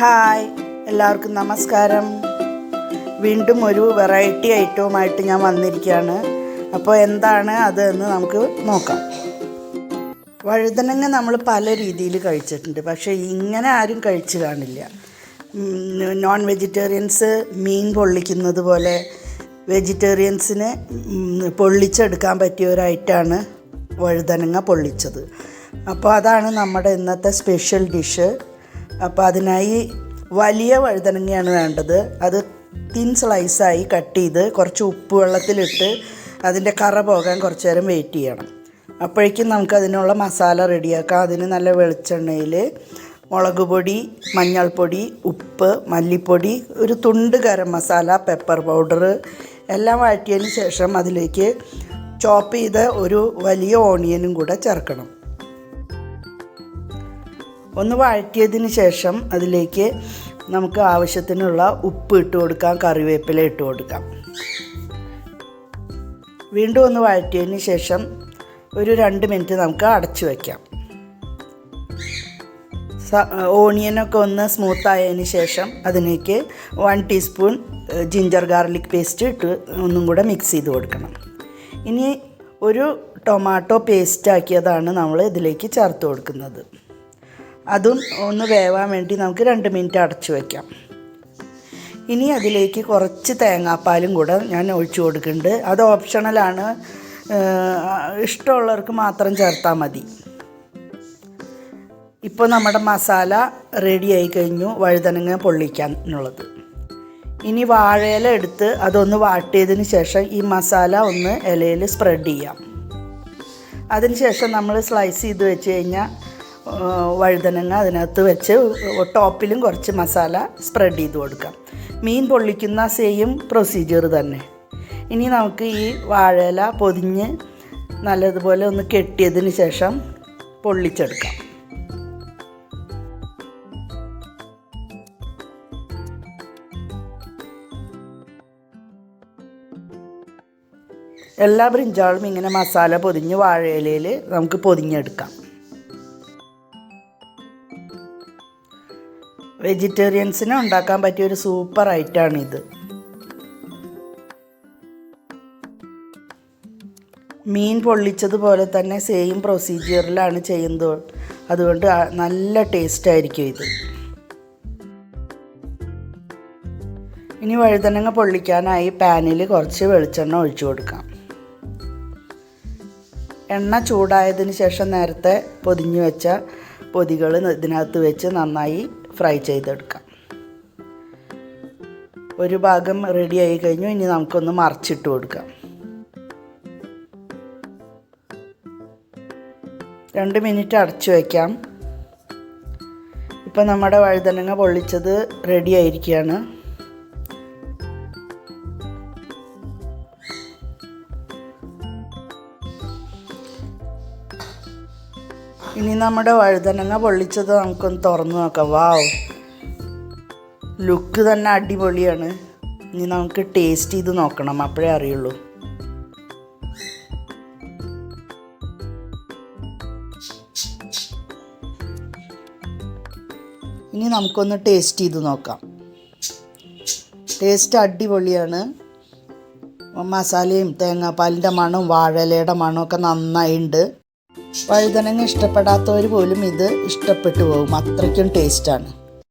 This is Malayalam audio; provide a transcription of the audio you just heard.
ഹായ് എല്ലാവർക്കും നമസ്കാരം. വീണ്ടും ഒരു വെറൈറ്റി ഐറ്റവുമായിട്ട് ഞാൻ വന്നിരിക്കുകയാണ്. അപ്പോൾ എന്താണ് അത് എന്ന് നമുക്ക് നോക്കാം. വഴുതനങ്ങ നമ്മൾ പല രീതിയിൽ കഴിച്ചിട്ടുണ്ട്. പക്ഷേ ഇങ്ങനെ ആരും കഴിച്ചു കാണില്ല. നോൺ വെജിറ്റേറിയൻസ് മീൻ പൊള്ളിക്കുന്നത് പോലെ വെജിറ്റേറിയൻസിന് പൊള്ളിച്ചെടുക്കാൻ പറ്റിയ ഒരു ഐറ്റമാണ് വഴുതനങ്ങ പൊള്ളിച്ചത്. അപ്പോൾ അതാണ് നമ്മുടെ ഇന്നത്തെ സ്പെഷ്യൽ ഡിഷ് അപ്പോൾ അതിനായി വലിയ വഴുതനങ്ങയാണ് വേണ്ടത്. അത് തിൻ സ്ലൈസായി കട്ട് ചെയ്ത് കുറച്ച് ഉപ്പ് വെള്ളത്തിലിട്ട് അതിന്റെ കറ പോകാൻ കുറച്ച് നേരം വെയിറ്റ് ചെയ്യണം. അപ്പോഴേക്കും നമുക്ക് അതിനുള്ള മസാല റെഡിയാക്കാം അതിന് നല്ല വെളിച്ചെണ്ണയിൽ മുളക് പൊടി മഞ്ഞൾപ്പൊടി ഉപ്പ് മല്ലിപ്പൊടി ഒരു തുണ്ട് ഗരം മസാല പെപ്പർ പൗഡർ എല്ലാം വഴറ്റിയതിന് ശേഷം അതിലേക്ക് ചോപ്പ് ചെയ്ത ഒരു വലിയ ഓണിയനും കൂടെ ചേർക്കണം. ഒന്ന് വഴറ്റിയതിന് ശേഷം അതിലേക്ക് നമുക്ക് ആവശ്യത്തിനുള്ള ഉപ്പ് ഇട്ട് കൊടുക്കാം കറിവേപ്പില ഇട്ട് കൊടുക്കാം. വീണ്ടും ഒന്ന് വഴറ്റിയതിന് ശേഷം ഒരു രണ്ട് മിനിറ്റ് നമുക്ക് അടച്ചു വയ്ക്കാം ഓണിയനൊക്കെ ഒന്ന് സ്മൂത്ത് ആയതിന് ശേഷം അതിലേക്ക് one teaspoon ginger garlic paste ഇട്ട് ഒന്നും കൂടെ മിക്സ് ചെയ്ത് കൊടുക്കണം. ഇനി ഒരു ടൊമാറ്റോ പേസ്റ്റ് ആക്കിയതാണ് നമ്മൾ ഇതിലേക്ക് ചേർത്ത് കൊടുക്കുന്നത്. അതും ഒന്ന് വേവാൻ വേണ്ടി നമുക്ക് രണ്ട് മിനിറ്റ് അടച്ചു വയ്ക്കാം ഇനി അതിലേക്ക് കുറച്ച് തേങ്ങാപ്പാലും കൂടെ ഞാൻ ഒഴിച്ചു കൊടുക്കുന്നുണ്ട്. അത് ഓപ്ഷണലാണ് ഇഷ്ടമുള്ളവർക്ക് മാത്രം ചേർത്താൽ മതി. ഇപ്പോൾ നമ്മുടെ മസാല റെഡി ആയി കഴിഞ്ഞു. വഴുതനങ്ങ പൊള്ളിക്കാനുള്ളത്. ഇനി വാഴയില എടുത്ത് അതൊന്ന് വാട്ടിയതിന് ശേഷം ഈ മസാല ഒന്ന് ഇലയിൽ സ്പ്രെഡ് ചെയ്യാം. അതിന് ശേഷം നമ്മൾ സ്ലൈസ് ചെയ്ത് വെച്ച് കഴിഞ്ഞാൽ വഴുതനങ്ങ അതിനകത്ത് വെച്ച് ടോപ്പിലും കുറച്ച് മസാല സ്പ്രെഡ് ചെയ്ത് കൊടുക്കാം. മീൻ പൊള്ളിക്കുന്ന സെയിം പ്രൊസീജിയർ തന്നെ. ഇനി നമുക്ക് ഈ വാഴയില പൊതിഞ്ഞ് നല്ലതുപോലെ ഒന്ന് കെട്ടിയതിന് ശേഷം പൊള്ളിച്ചെടുക്കാം. എല്ലാ ബ്രിഞ്ചാളും ഇങ്ങനെ മസാല പൊതിഞ്ഞ് വാഴയിലയിൽ നമുക്ക് പൊതിഞ്ഞെടുക്കാം. വെജിറ്റേറിയൻസിന് ഉണ്ടാക്കാൻ പറ്റിയ ഒരു സൂപ്പർ ഐറ്റമാണിത് മീൻ പൊള്ളിച്ചതുപോലെ തന്നെ സെയിം പ്രൊസീജിയറിലാണ് ചെയ്യുന്നത്. അതുകൊണ്ട് നല്ല ടേസ്റ്റ് ആയിരിക്കും ഇത്. ഇനി വഴുതനങ്ങ പൊള്ളിക്കാനായി പാനിൽ കുറച്ച് വെളിച്ചെണ്ണ ഒഴിച്ചു കൊടുക്കാം. എണ്ണ ചൂടായതിന് ശേഷം നേരത്തെ പൊതിഞ്ഞു വെച്ച പൊതികൾ ഇതിനകത്ത് വെച്ച് നന്നായി ഫ്രൈ ചെയ്തെടുക്കാം. ഒരു ഭാഗം റെഡി ആയി കഴിഞ്ഞു. ഇനി നമുക്കൊന്ന് മറിച്ചിട്ട് കൊടുക്കാം. രണ്ട് മിനിറ്റ് അടച്ചു വയ്ക്കാം ഇപ്പം നമ്മുടെ വഴുതനങ്ങ പൊള്ളിച്ചത് റെഡി ആയിരിക്കുകയാണ്. ഇനി നമ്മുടെ വഴുതനങ്ങ പൊള്ളിച്ചത് നമുക്കൊന്ന് തുറന്ന് നോക്കാം. വാവ്. ലുക്ക് തന്നെ അടിപൊളിയാണ്. ഇനി നമുക്ക് ടേസ്റ്റ് ചെയ്ത് നോക്കണം അപ്പോഴേ അറിയുള്ളൂ. ഇനി നമുക്കൊന്ന് ടേസ്റ്റ് ചെയ്ത് നോക്കാം. ടേസ്റ്റ് അടിപൊളിയാണ്. മസാലയും തേങ്ങാപ്പാലിന്റെ മണവും വാഴയിലയുടെ മണവും ഒക്കെ നന്നായിട്ടുണ്ട് വഴുതനങ്ങ ഇഷ്ടപ്പെടാത്തവർ പോലും ഇത് ഇഷ്ടപ്പെട്ടു പോകും. അത്രയ്ക്കും ടേസ്റ്റാണ്